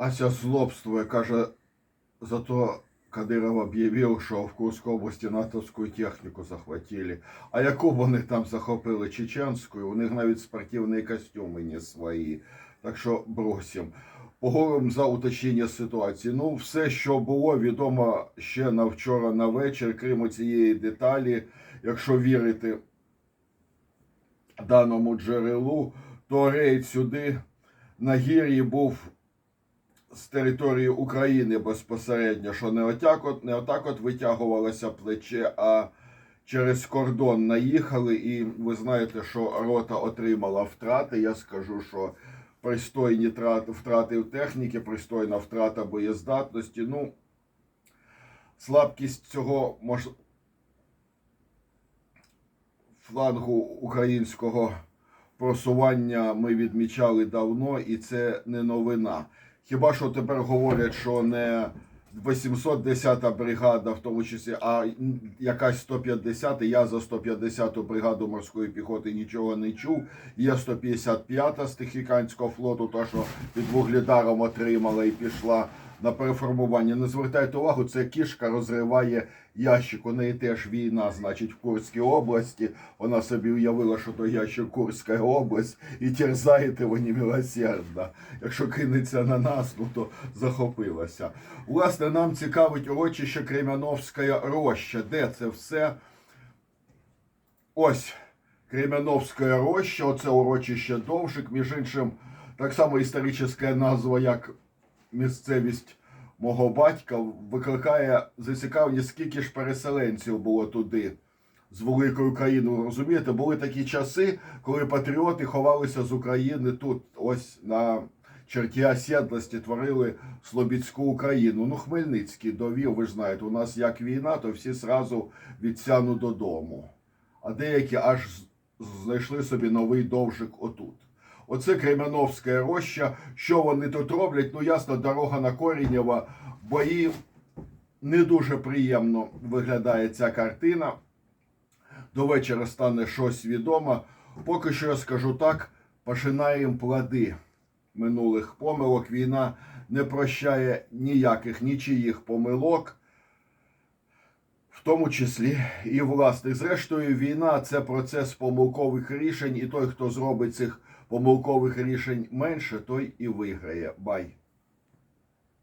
Ася злобствує, каже, зато Кадиров об'явив, що в Курській області натовську техніку захватили. А яку вони там захопили чеченську, у них навіть спортивні костюми не свої. Так що бросим. Поговоримо за уточнення ситуації. Ну, все, що було відомо ще на вчора на вечір, крім цієї деталі, якщо вірити даному джерелу, то рейд сюди на гір'ї був з території України безпосередньо, що не отак от, не отак от витягувалося плече, а через кордон наїхали. І ви знаєте, що рота отримала втрати. Я скажу, що пристойні трати- втрати в техніці, пристойна втрата боєздатності. Ну, слабкість цього мож... флангу українського просування ми відмічали давно, і це не новина. Хіба що тепер говорять, що не 810-та бригада, в тому числі, а якась 150 Я за 150-ту бригаду морської піхоти нічого не чув. Є 155-та з Тихіканського флоту, та що під вугледаром отримала і пішла на переформування. Не звертайте увагу, це кішка розриває ящик. У неї теж війна, значить, в Курській області. Вона собі уявила, що то ящик Курська область, і терзаєте ви немилосердно. Якщо кинеться на нас, ну то захопилася. Власне, нам цікавить урочище Кремяновська роща. Де це все? Ось Кремяновська роща, оце урочище Довжик, між іншим, так само історична назва, як місцевість мого батька, викликає зацікавлення, скільки ж переселенців було туди. З великої України, Ви розумієте, були такі часи, коли патріоти ховалися з України тут, ось на черті осідлості, творили Слобідську Україну. Ну, Хмельницький довів, ви ж знаєте, у нас як війна, то всі зразу відсяну додому. А деякі аж знайшли собі новий довжик отут. Оце Кремяновська роща. Що вони тут роблять? Ну, ясно, дорога на Корінєва, бої не дуже приємно виглядає ця картина. До вечора стане щось відомо. Поки що я скажу так: починаємо плоди минулих помилок. Війна не прощає ніяких нічиїх помилок. В тому числі і власних. Зрештою, війна це процес помилкових рішень, і той, хто зробить цих помилкових рішень менше, той і виграє. Бай.